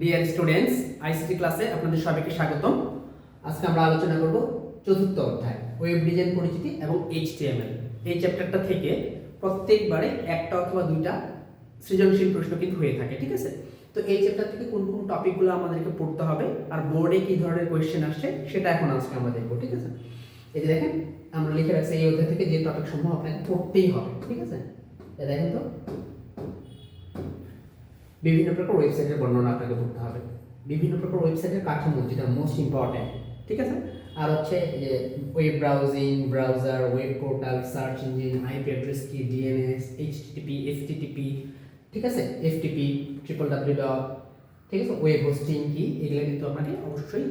Dear students ICT ক্লাসে আপনাদের সবাইকে স্বাগতম। আজকে আমরা আলোচনা করব চতুর্থ অধ্যায় ওয়েব ডিজাইন পরিচিতি এবং এইচটিএমএল এই চ্যাপ্টারটা থেকে প্রত্যেকবারে একটা অথবা দুইটা সৃজনশীল প্রশ্ন কিন্তু হয়ে থাকে, ঠিক আছে? তো এই চ্যাপ্টার থেকে কোন কোন টপিকগুলো আমাদেরকে পড়তে হবে, আর বোর্ডে কি ধরনের কোয়েশ্চেন আসছে, সেটা এখন আজকে আমরা দেখব, ঠিক আছে? এই যে দেখেন, আমরা লিখে রাখছি এই অধ্যায় থেকে যে টপিক সমূহ আপনাকে পড়তেই হবে, ঠিক আছে? দেখেন তো। বিভিন্ন প্রকার ওয়েবসাইটের বর্ণনা আপনাকে পড়তে হবে। বিভিন্ন প্রকার ওয়েবসাইটের কাঠামো, যেটা মোস্ট ইম্পর্ট্যান্ট ঠিক আছে? আর হচ্ছে যে web browsing browser web portal search engine IP address কি ডিএনএস এইচটিপি এফটিটিপি ঠিক আছে? এফটিপি ট্রিপল ডাব্লিউ ডট ঠিক আছে? ওয়েব হোস্টিং কি এগুলো কিন্তু আপনাকে অবশ্যই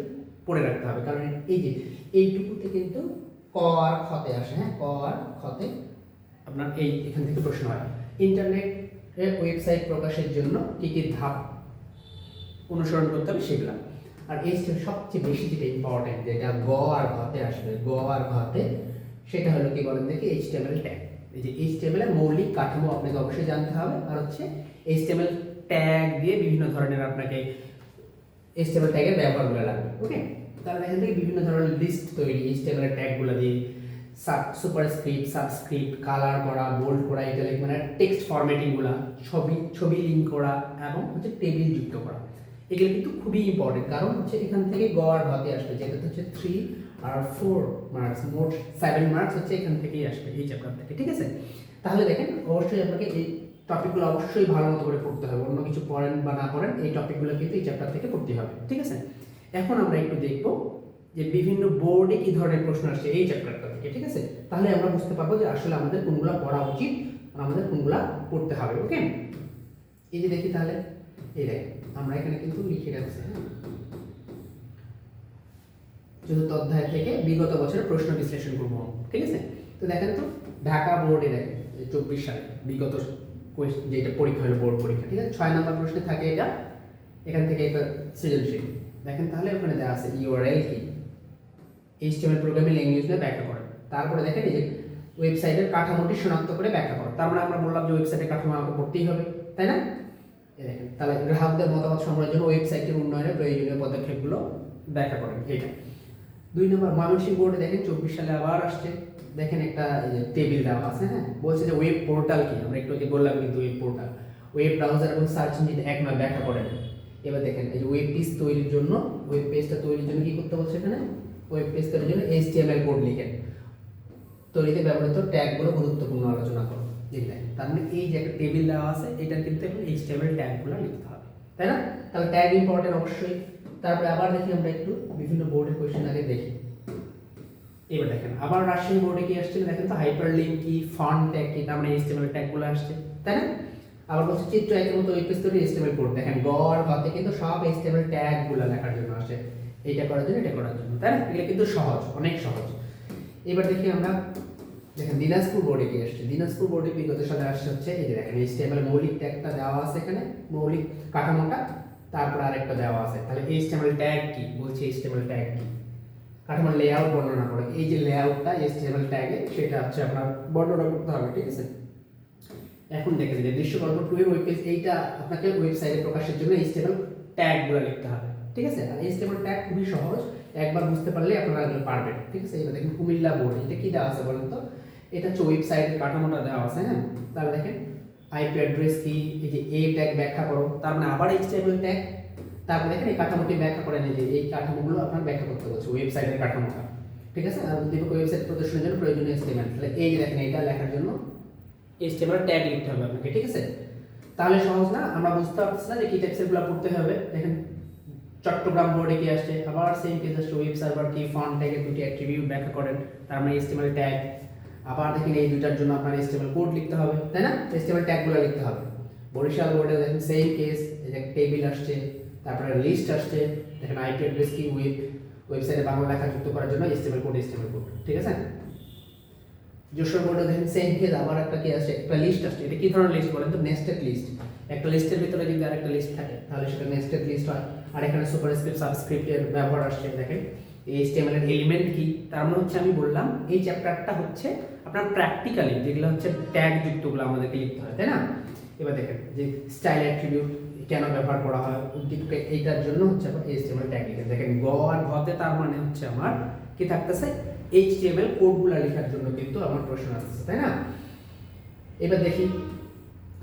পড়ে রাখতে হবে। কারণ এই যে এইটুকুতে কিন্তু ক আর খতে আসে হ্যাঁ? ক আর খতে আপনার এই এখান থেকে প্রশ্ন হয়। ইন্টারনেট ওয়েবসাইট প্রকাশের জন্য কী কী ধাপ অনুসরণ করতে হবে সেগুলো। আর এই সবচেয়ে বেশি যেটা ইম্পর্টেন্ট যেটা গ আর ঘতে আসবে, গ আর ঘতে, সেটা হলো কি বলেন দেখি এইচটিএমএল ট্যাগ এই যে এইচটিএমএল এর মৌলিক কাঠামো আপনাকে অবশ্যই জানতে হবে। আর হচ্ছে এইচটিএমএল ট্যাগ দিয়ে বিভিন্ন ধরনের আপনাকে এইচটিএমএল ট্যাগের ব্যবহারগুলো লাগবে ওকে তাহলে এখান থেকে বিভিন্ন ধরনের লিস্ট তৈরি এইচটিএমএল ট্যাগগুলো দিয়ে সাব সুপারস্ক্রিপ্ট সাবস্ক্রিপ্ট কালার করা বোল্ড করা ইটালিক মানে টেক্সট ফরম্যাটিংগুলো ছবি ছবি লিঙ্ক করা এবং হচ্ছে টেবিল যুক্ত করা। এগুলো কিন্তু খুবই ইম্পর্টেন্ট কারণ হচ্ছে এখান থেকে গ আর আসবে যেটা হচ্ছে থ্রি আর ফোর মার্কস মোট সেভেন মার্কস হচ্ছে এখান থেকেই আসবে এই চ্যাপ্টার থেকে, ঠিক আছে? তাহলে দেখেন, অবশ্যই আপনাকে এই টপিকগুলো অবশ্যই ভালো মতো করে পড়তে হবে, অন্য কিছু পড়েন বা না পড়েন, এই টপিকগুলো কিন্তু এই চ্যাপ্টার থেকে পড়তে হবে, ঠিক আছে? এখন আমরা একটু দেখব যে বিভিন্ন বোর্ডে কি ধরনের প্রশ্ন আসছে এই চ্যাপ্টারটা থেকে, ঠিক আছে? তাহলে আমরা বুঝতে পারব যে আসলে আমাদের কোনগুলো পড়া উচিত আমাদের কোনগুলো পড়তে হবে ওকে এই যে দেখি তাহলে, এই দেখ, আমরা এখানে কিন্তু লিখে রাখছি হ্যাঁ? চতুর্থ অধ্যায় থেকে বিগত বছরের প্রশ্ন বিশ্লেষণ করব, ঠিক আছে? তো দেখেন তো, ঢাকা বোর্ডে দেখেন চব্বিশ সালে বিগত যেটা পরীক্ষা হলো বোর্ড পরীক্ষা, ঠিক আছে? ছয় নম্বর প্রশ্নে থাকে এটা, এখান থেকে এটা সৃজনশীল। দেখেন তাহলে ওখানে দেওয়া আছে ইউআরএল কি? এইচটিএমএল প্রোগ্রামিং ল্যাঙ্গুয়েজ নিয়ে ব্যাখ্যা করেন। তারপরে দেখেন এই যে ওয়েবসাইটের কাঠামোটি শনাক্ত করে ব্যাখ্যা করেন। তার মানে আমরা বললাম যে ওয়েবসাইটের কাঠামো আমাকে পড়তেই হবে, তাই না? দেখেন, তাহলে গ্রাহকদের মতামত সংগ্রহের জন্য ওয়েবসাইটের উন্নয়নের প্রয়োজনীয় পদক্ষেপগুলো ব্যাখ্যা করেন, এইটা। দুই নম্বর, ময়মনসিংহ বোর্ডে দেখেন চব্বিশ সালে আবার আসছে। দেখেন একটা টেবিল দেওয়া আছে হ্যাঁ? বলছে যে ওয়েব পোর্টাল কি? আমরা একটু বললাম কিন্তু ওয়েব পোর্টাল ওয়েব ব্রাউজার এবং সার্চ ইঞ্জিন এক নয়, ব্যাখ্যা করেন। এবার দেখেন, এই যে ওয়েব পেজ তৈরির জন্য ওয়েব পেজটা তৈরির জন্য কি করতে বলছে এখানে? ওয়েব পেজ তৈরির জন্য এইচটিএমএল কোড লিখেন তৈরিতে ব্যবহৃত ট্যাগগুলো গুরুত্বপূর্ণ আলোচনা করো লিখলেন তার মানে এই যে একটা টেবিল দেওয়া আছে এটার কিন্তু এখন এইচটিএমএল ট্যাগগুলো লিখতে হবে, তাই না? তাহলে ট্যাগ ইম্পর্টেন্ট অবশ্যই। তারপরে আবার দেখি আমরা একটু বিভিন্ন বোর্ডের কোয়েশ্চেন আগে দেখি। এবার দেখেন, আবার রাজশাহী বোর্ডে কি আসছে দেখেন তো হাইপার লিঙ্ক কি ফন্ট ট্যাগ কি তার মানে এইচটিএমএল ট্যাগগুলো আসছে, তাই না? আবার বলছে চিত্র একের মতো ওই পেজ তৈরি এইচটিএমএল কোড দেখেন গড় গতে কিন্তু সব এইচটিএমএল ট্যাগগুলো লেখার জন্য আসে। এইটা করার জন্য, এটা করার জন্য, তাই না? এগুলো কিন্তু সহজ, অনেক সহজ। এবার দেখি আমরা, দেখেন, দিনাজপুর বোর্ডে কি আসছে। দিনাজপুর বোর্ডে বিগত সালে আসছে হচ্ছে, এই যে দেখেন এইচটিএমএল মৌলিক ট্যাগটা দেওয়া আছে এখানে, মৌলিক কাঠামোটা, তারপর আরেকটা দেওয়া আছে। তাহলে এই এইচটিএমএল ট্যাগ কি? বলছি এইচটিএমএল ট্যাগ কি? কাঠামোর লেআউট বর্ণনা করে। এই যে লেআউটটা এইচটিএমএল ট্যাগে সেটা হচ্ছে আপনার বর্ণনা করতে হবে, ঠিক আছে? এখন দেখেন, যে দৃশ্যকল্প টু এর ওয়েব পেজ এইটা আপনাকে ওয়েবসাইটে প্রকাশের জন্য এইচটিএমএল ট্যাগগুলো লিখতে হবে। ঠিক আছে? আর এইচটিএমএল ট্যাগ খুবই সহজ। একবার বুঝতে পারলে আপনারা পারবেন, ঠিক আছে? এবার দেখেন কুমিল্লা বোর্ড এটা কি দেওয়া আছে বলেন তো? এটা হচ্ছে ওয়েবসাইটের কাঠামোটা দেওয়া আছে হ্যাঁ? তাহলে দেখেন আইপি অ্যাড্রেস কি? এই যে এ ট্যাগ ব্যাখ্যা করো। তার মানে আবার এইচটিএমএল ট্যাগ তারপর দেখেন এই কাঠামোটি ব্যাখ্যা করেন এই যে এই কাঠামোগুলো আপনার ব্যাখ্যা করতে বলছে ওয়েবসাইটের কাঠামোটা। ঠিক আছে? আর দীপক ওয়েবসাইট প্রদর্শনের জন্য প্রয়োজনীয় এইচটিএমএল তাহলে এই যে দেখেন, এটা লেখার জন্য এইচটিএমএল ট্যাগ লিখতে হবে আপনাকে, ঠিক আছে? তাহলে সহজ না? আমরা বুঝতে পারছি না যে কি টাইপসেরগুলো পড়তে হবে। দেখেন চট্টগ্রাম বোর্ডে কি আসছে। আবার সেম কেস আসছে ওয়েব সার্ভার কি ফন্ট ট্যাগের দুটি অ্যাট্রিবিউট ব্যাখ্যা করেন। তার মানে এইচটিএমএল ট্যাগ আবার দেখেন এই দুটার জন্য আপনার এইচটিএমএল কোড লিখতে হবে, তাই না? এইচটিএমএল ট্যাগগুলো লিখতে হবে। বরিশাল বোর্ডে দেখেন সেম কেস টেবিল আসছে, তারপরে লিস্ট আসছে, দেখেন আইপি অ্যাড্রেস কি ওয়েব ওয়েবসাইটে বাংলা লেখা যুক্ত করার জন্য এইচটিএমএল কোড এইচটিএমএল কোড ঠিক আছে? যশোর বোর্ডে দেখেন সেম কেস আবার একটা কি আসছে, একটা লিস্ট আসছে। এটা কি ধরনের লিস্ট বলেন তো? নেস্টেড লিস্ট একটা লিস্টের ভিতরে যদি আরেকটা লিস্ট থাকে, তাহলে সেটা নেস্টেড লিস্ট হয়। আর এখানে সুপার সুপারস্ক্রিপ্ট সাবস্ক্রিপ্টের ব্যবহার আসছে, দেখেন। এইচটিএমএল এর এলিমেন্ট কি? তার মানে হচ্ছে আমি বললাম, এই চ্যাপ্টারটা হচ্ছে আপনার প্র্যাকটিক্যালি যেগুলো হচ্ছে ট্যাগ যুক্তগুলো আমাদেরকে লিখতে হয়, তাই না? এবার দেখেন, যে স্টাইল অ্যাট্রিবিউট কেন ব্যবহার করা হয়, উদ্দীপকে এইটার জন্য হচ্ছে আবার এইচটিএমএল ট্যাগ লিখে। দেখেন, গ আর ঘতে তার মানে হচ্ছে আমার কি থাকতেছে? এইচটিএমএল কোডগুলো লেখার জন্য কিন্তু আমার প্রশ্ন আসতেছে, তাই না? এবার দেখি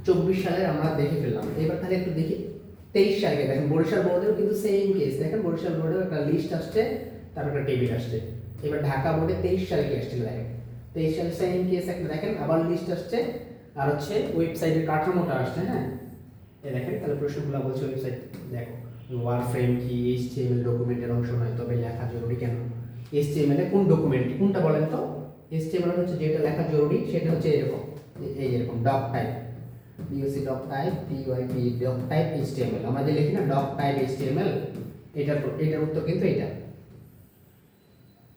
চব্বিশ সালের আমরা দেখে ফেললাম। এবার তাহলে একটু দেখি, তেইশ সালকে দেখেন, বরিশাল বোর্ডেও কিন্তু সেম কেস দেখেন, বরিশাল বোর্ডেও একটা লিস্ট আসছে, তারপর একটা টেবিল আসছে। এবার ঢাকা বোর্ডে তেইশ সালে কি আসছিল, দেখেন। তেইশ সালে সেম কেস একটা, দেখেন, আবার লিস্ট আসছে। আর হচ্ছে ওয়েবসাইটের কাঠামোটা আসছে হ্যাঁ? এই দেখেন, তাহলে প্রশ্নগুলো বলছে ওয়েবসাইট দেখো। ওয়ার ফ্রেম কি এইচটিএমএল ডকুমেন্টের অংশ নয়, তবে লেখা জরুরি কেন? এইচটিএমএল এ কোন ডকুমেন্ট কোনটা বলেন তো? এইচটিএমএল হচ্ছে যেটা লেখা জরুরি, সেটা হচ্ছে এরকম, এই এরকম doc type DOC doc type PYP doc type HTML আমরা যে লিখি না ডক টাইপ এইচটিএমএল এটার এটার উত্তর কিন্তু এটা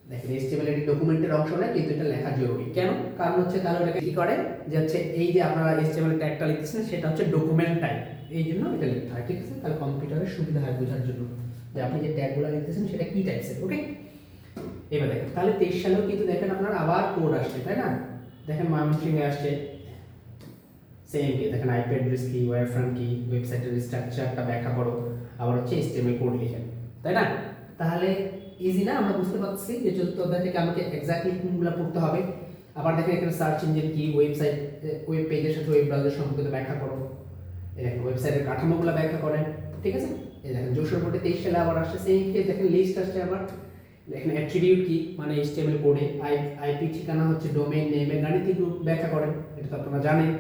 দেখেন এইচটিএমএল এটি ডকুমেন্টের অংশ নয়, কিন্তু এটা লেখা জরুরি। কেন? কারণ হচ্ছে তাহলে ওটাকে কি করে? যে হচ্ছে এই যে আপনারা এইচটিএমএল ট্যাগটা লিখতেছেন, সেটা হচ্ছে ডকুমেন্ট টাইপ এই জন্য এটা লিখতে হয়, ঠিক আছে? তাহলে কম্পিউটারের সুবিধা হয় বোঝার জন্য। যে আপনি যে ট্যাগগুলো লিখতেছেন, সেটা কি টাইপসের ওকে এবার দেখেন, তাহলে তেইশ সালেও কিন্তু দেখেন আপনার আবার কোড আসছে, তাই না? দেখেন ময়মনসিংহে আসছে সেম কি দেখেন আইপি অ্যাড্রেস কি ওয়ার ফ্রেম কি ওয়েবসাইটের স্ট্রাকচারটা ব্যাখ্যা করো, আবার হচ্ছে এসটিএমএল কোড লিখেন তাই না? তাহলে ইজি না? আমরা বুঝতে পারছি যে চতুর্থ থেকে আমাকে এক্স্যাক্টলি কোনগুলো পড়তে হবে। আবার দেখেন এখানে সার্চ ইঞ্জিন কি ওয়েবসাইট ওয়েব পেজের সাথে ওয়েব ব্রাউজার সম্পর্কিত ব্যাখ্যা করো। দেখেন ওয়েবসাইটের কাঠামোগুলো ব্যাখ্যা করেন, ঠিক আছে? এই দেখেন যশোর বোর্ডে তেইশ সালে আবার আসছে সেই দেখেন লিস্ট আসছে আবার। দেখেন অ্যাট্রিবিউট কি মানে এইচটিএমএল কোডে আই আইপি ঠিকানা হচ্ছে ডোমেইন নেমের গাণিতিক ব্যাখ্যা করেন, এটা তো আপনারা জানেন।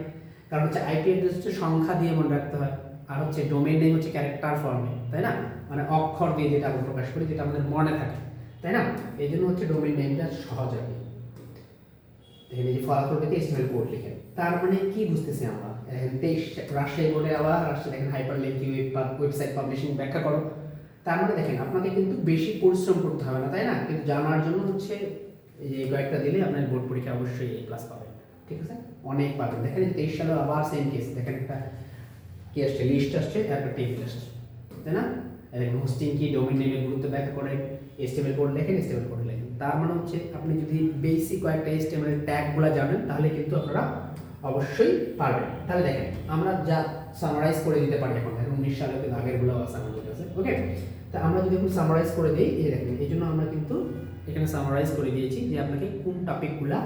কারণ হচ্ছে আইপি অ্যাড্রেস হচ্ছে সংখ্যা দিয়ে মনে রাখতে হয়। আর হচ্ছে ডোমেইন নেম হচ্ছে ক্যারেক্টার ফর্মে তাই না? মানে অক্ষর দিয়ে যেটা আমরা প্রকাশ করি, যেটা আমাদের মনে থাকে, তাই না? এই জন্য হচ্ছে ডোমেইন নেমটা সহজ দেখেন এই যে ফলাফল পেতে এস্টিমেল কোড লিখেন। তার মানে কি বুঝতেছি আমরা? তেইশ রাজশাহী বোর্ডে আবার রাজশাহী দেখেন হাইপার লিঙ্ক ওয়েবসাইট পাবলিশিং ব্যাখ্যা করো। তার মানে দেখেন আপনাকে কিন্তু বেশি পরিশ্রম করতে হবে না, তাই না? কিন্তু জানার জন্য হচ্ছে এই কয়েকটা দিলে আপনার বোর্ড পরীক্ষা অবশ্যই এ প্লাস পাবেন। ঠিক আছে? অনেক পাবেন দেখেন, তেইশ সালে আবার সেম কেস দেখেন একটা কি আসছে লিস্ট আসছে একটা টেবিল আসছে। তাই না? দেখেন হোস্টিং কি ডোমেইন নেমের গুরুত্ব ব্যাখ্যা করে এস্টিমেল কোড লেখেন এস্টিমেল কোড লেখেন। তার মানে হচ্ছে, আপনি যদি বেসিক কয়েকটা এস্টিমেল ট্যাগগুলো জানেন, তাহলে কিন্তু আপনারা অবশ্যই পারবেন। তাহলে দেখেন, আমরা যা সামারাইজ করে দিতে পারি এখন। দেখেন, উনিশ সালে কিন্তু আগেরগুলো আছে আমাদের কাছে ওকে তা আমরা যদি এখন সামারাইজ করে দিই, এই দেখেন, এই জন্য আমরা কিন্তু এখানে সামারাইজ করে দিয়েছি যে আপনাকে কোন টপিকগুলা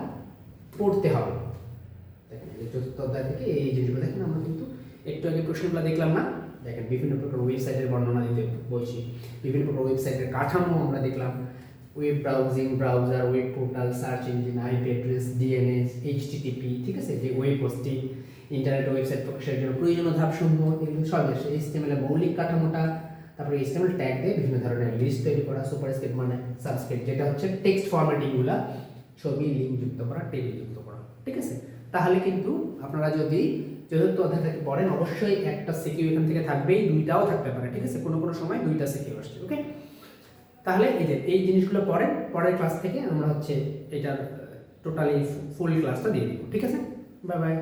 পড়তে হবে। দেখেন, এই চতুর্থ অধ্যায় থেকে এই জিনিসগুলো দেখেন, আমরা কিন্তু একটু আগে প্রশ্নগুলো দেখলাম না? দেখেন, বিভিন্ন প্রকার ওয়েবসাইটের বর্ণনা দিতে বলছি। বিভিন্ন প্রকার ওয়েবসাইটের কাঠামো আমরা দেখলাম। Web browsing browser web portal search engine IP address DNS HTTP ঠিক আছে? যে ওয়েব হোস্টিং ইন্টারনেট ওয়েবসাইট প্রকাশের জন্য প্রয়োজনীয় ধাপসমূহ, এগুলো সব আসে এইচটিএমএল এর মৌলিক কাঠামোটা, তারপরে এইচটিএমএল ট্যাগ দিয়ে বিভিন্ন ধরনের লিস্ট তৈরি করা সুপারস্ক্রিপ্ট মানে সাবস্ক্রিপ্ট যেটা হচ্ছে টেক্সট ফরম্যাটিংগুলা ছবি লিঙ্ক যুক্ত করা টেবিল যুক্ত করা, ঠিক আছে? তাহলে কিন্তু আপনারা যদি চতুর্থ অধ্যায় থেকে পড়েন, অবশ্যই একটা সিকিউ এখান থেকে থাকবেই, দুইটাও থাকতে পারে, ঠিক আছে? কোনো কোনো সময় দুইটা সিকিউ আসছে ওকে তাহলে এই যে এই জিনিসগুলো পড়েন, পরের ক্লাস থেকে আমরা হচ্ছে এটার টোটালি ফুল ক্লাসটা দিয়ে দিব, ঠিক আছে? Bye bye